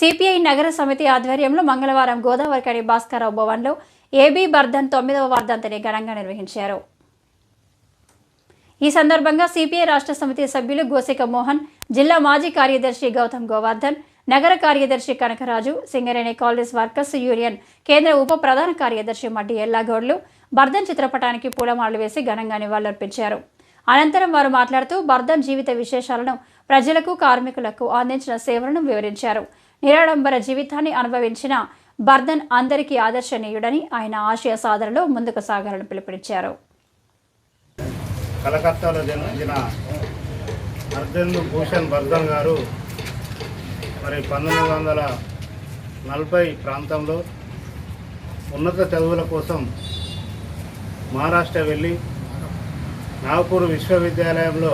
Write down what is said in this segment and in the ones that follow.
CPI నగర సమితి ఆధ్వర్యంలో మంగళవారం గోదావరికడి భాస్కరరావు భవన్లో ఏబీ బర్ధన్ తొమ్మిదవ వర్ధంతిని ఘనంగా నిర్వహించారు. ఈ సందర్భంగా సిపిఐ రాష్ట్ర సమితి సభ్యులు గోసిక మోహన్ జిల్లా మాజీ కార్యదర్శి గౌతమ్ గోవర్ధన్ నగర కార్యదర్శి Kanakaraju Singareni college workers union కేంద్ర ఉప ప్రధాన కార్యదర్శి మడ్డి ఎల్లాగౌడ్లు బర్ధన్ చిత్రపటానికి పూలమాలలు వేసి ఘనంగా నివాళులర్పించారు. అనంతరం వారు మాట్లాడుతూ బర్ధన్ జీవిత విశేషాలను ప్రజలకు కార్మికులకు అందించిన సేవలను వివరించారు. నిరాడంబర జీవితాన్ని అనుభవించిన బర్ధన్ అందరికీ ఆదర్శనీయుడని ఆయన ఆశయ సాధనలో ముందుకు సాగాలని పిలుపునిచ్చారు. కలకత్తాలో జన్మించిన అర్జున్ భూషణ్ బర్ధన్ గారు మరి పంతొమ్మిది వందల నలభై ప్రాంతంలో ఉన్నత చదువుల కోసం మహారాష్ట్ర వెళ్ళి నాగపూర్ విశ్వవిద్యాలయంలో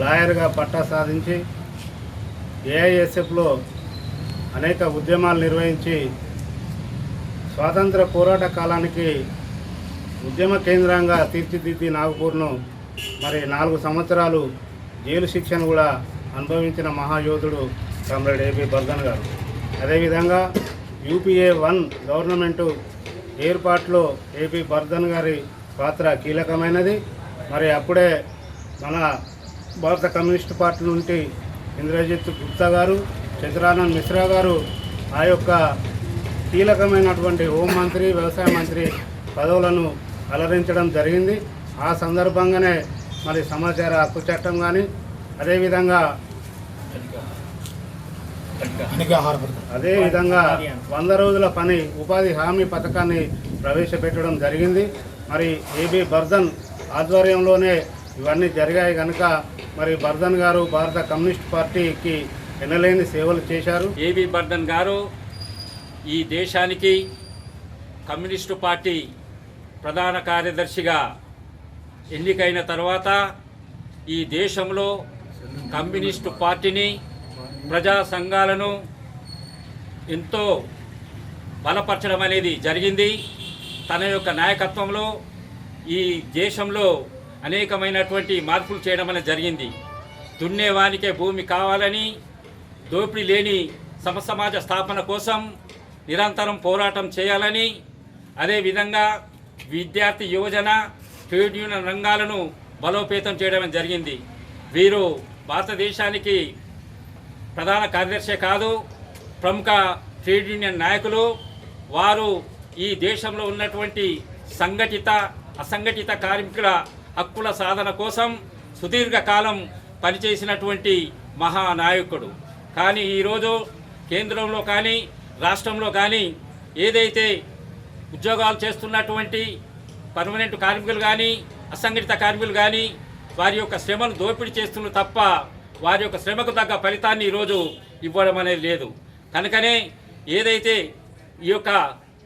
లాయర్గా పట్టా సాధించి ఏఐఎస్ఎఫ్లో అనేక ఉద్యమాలు నిర్వహించి స్వాతంత్ర పోరాట కాలానికి ఉద్యమ కేంద్రంగా తీర్చిదిద్ది నాగపూర్ను మరి నాలుగు సంవత్సరాలు జైలు శిక్షను కూడా అనుభవించిన మహాయోధుడు కామ్రేడ్ ఏపీ బర్ధన్ గారు. అదేవిధంగా యూపీఏ వన్ గవర్నమెంటు ఏర్పాటులో ఏపీ బర్ధన్ గారి పాత్ర కీలకమైనది. మరి అప్పుడే మన భారత కమ్యూనిస్ట్ పార్టీ నుండి ఇంద్రజిత్ గుప్తా గారు చంద్రానంద్ మిశ్రా గారు ఆ యొక్క కీలకమైనటువంటి హోంమంత్రి వ్యవసాయ మంత్రి పదవులను అలరించడం జరిగింది. ఆ సందర్భంగానే మరి సమాచార హక్కు చట్టం కానీ అదేవిధంగా అదేవిధంగా వంద రోజుల పని ఉపాధి హామీ పథకాన్ని ప్రవేశపెట్టడం జరిగింది. మరి ఏబీ బర్ధన్ ఆధ్వర్యంలోనే ఇవన్నీ జరిగాయి కనుక మరి బర్ధన్ గారు భారత కమ్యూనిస్ట్ పార్టీకి ఎనలేని సేవలు చేశారు. ఏవి బర్ధన్ గారు ఈ దేశానికి కమ్యూనిస్టు పార్టీ ప్రధాన కార్యదర్శిగా ఎన్నికైన తర్వాత ఈ దేశంలో కమ్యూనిస్టు పార్టీని ప్రజా సంఘాలను ఎంతో బలపరచడం అనేది జరిగింది. తన యొక్క నాయకత్వంలో ఈ దేశంలో అనేకమైనటువంటి మార్పులు చేయడం అనేది జరిగింది. దున్నేవానికే భూమి కావాలని దోపిడీ లేని సమసమాజ స్థాపన కోసం నిరంతరం పోరాటం చేయాలని అదేవిధంగా విద్యార్థి యువజన ట్రేడ్ యూనియన్ రంగాలను బలోపేతం చేయడం జరిగింది. వీరు భారతదేశానికి ప్రధాన కార్యదర్శి కాదు ప్రముఖ ట్రేడ్ యూనియన్ నాయకులు. వారు ఈ దేశంలో ఉన్నటువంటి సంఘటిత అసంఘటిత కార్మికుల హక్కుల సాధన కోసం సుదీర్ఘకాలం పనిచేసినటువంటి మహానాయకుడు. కానీ ఈరోజు కేంద్రంలో కానీ రాష్ట్రంలో కానీ ఏదైతే ఉద్యోగాలు చేస్తున్నటువంటి పర్మనెంట్ కార్మికులు కానీ అసంఘటిత కార్మికులు కానీ వారి యొక్క శ్రమను దోపిడీ చేస్తున్న తప్ప వారి యొక్క శ్రమకు తగ్గ ఫలితాన్ని ఈరోజు ఇవ్వడం అనేది లేదు. కనుకనే ఏదైతే ఈ యొక్క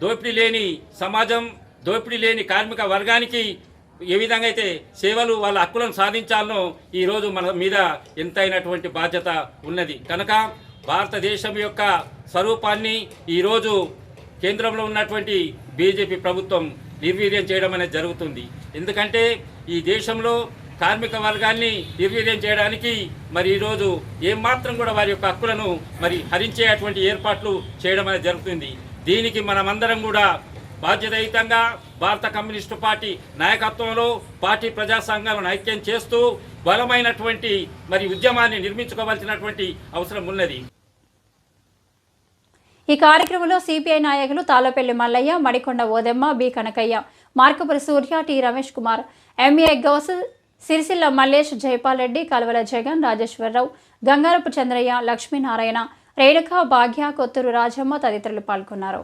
దోపిడీ లేని సమాజం దోపిడీ లేని కార్మిక వర్గానికి ఏ విధంగా అయితే సేవలు వాళ్ళ హక్కులను సాధించాలనో ఈరోజు మన మీద ఎంతైనటువంటి బాధ్యత ఉన్నది. కనుక భారతదేశం యొక్క స్వరూపాన్ని ఈరోజు కేంద్రంలో ఉన్నటువంటి బీజేపీ ప్రభుత్వం నిర్వీర్యం చేయడం అనేది జరుగుతుంది. ఎందుకంటే ఈ దేశంలో కార్మిక వర్గాన్ని నిర్వీర్యం చేయడానికి మరి ఈరోజు ఏమాత్రం కూడా వారి యొక్క హక్కులను మరి హరించేటువంటి ఏర్పాట్లు చేయడం అనేది జరుగుతుంది. దీనికి మనమందరం కూడా బాధ్యతయుతంగా భారత కమ్యూనిస్టు పార్టీ నాయకత్వంలో పార్టీ ప్రజా సంఘాలను ఐక్యం చేస్తూ బలమైనటువంటి మరి ఉద్యమాన్ని నిర్మించుకోవాల్సినటువంటి అవసరం ఉన్నది. ఈ కార్యక్రమంలో సిపిఐ నాయకులు Talapalli Mallaiah Madikonda Odemma B Kanakaiah Markapuri Surya T Ramesh Kumar M A Ghouse Sircilla Mallesh Jaipal Reddy Kalavala Jagan Rajeshwara Rao Gangarapu Chandraiah Lakshminarayana Renuka Bhagya Kothuru Rajamma తదితరులు పాల్గొన్నారు.